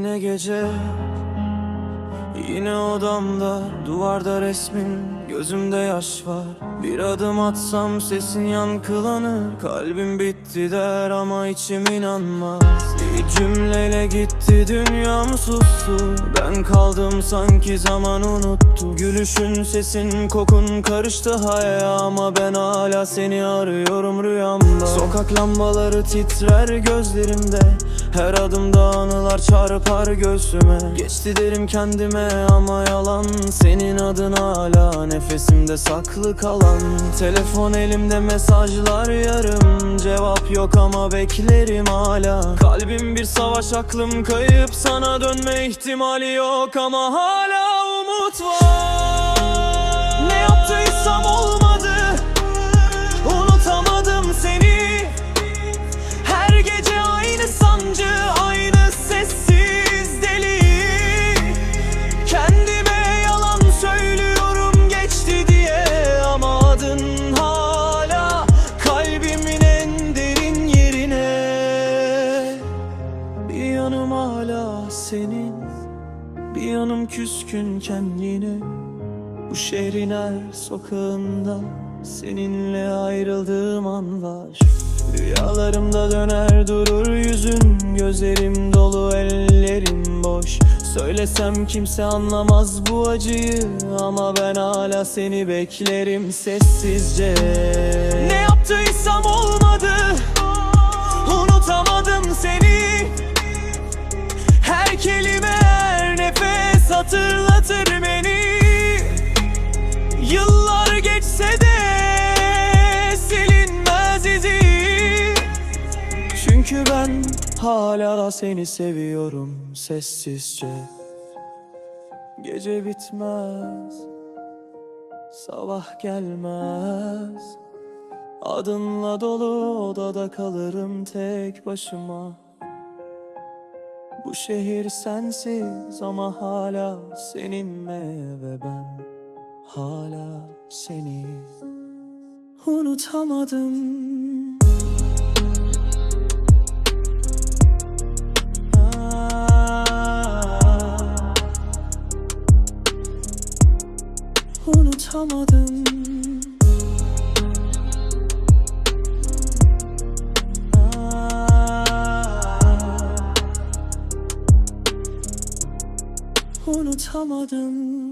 gece Yine odamda duvarda resmin Gözümde yaş var. Bir adım atsam sesin yankılanır Kalbim bitti der ama içim inanmaz. Bir cümleyle gitti dünyam sustu. Ben kaldım sanki zaman unuttu. Gülüşün sesin kokun karıştı hayal Ama ben seni arıyorum rüyamda. Sokak lambaları titrer gözlerimde. Her adımda anılar çarpar göğsüme. Geçti derim kendime ama yalan. Senin adın hala nefesimde saklı kalan. Telefon elimde mesajlar yarım. Cevap yok ama beklerim hala. Kalbim bir savaş aklım kayıp. Sana dönme ihtimali yok ama hala umut var yanım hala senin, bir yanım küskün kendine. Bu şehrin her sokağında seninle ayrıldığım an var. Rüyalarımda döner durur yüzün Gözlerim dolu ellerim boş. Söylesem kimse anlamaz bu acıyı Ama ben hala seni beklerim sessizce. Ne yaptıysam olmadı Çünkü ben hala da seni seviyorum sessizce. Gece bitmez Sabah gelmez. Adınla dolu odada kalırım tek başıma. Bu şehir sensiz ama hala seninle ve ben hala seni unutamadım. Unutamadım. Ah, Unutamadım.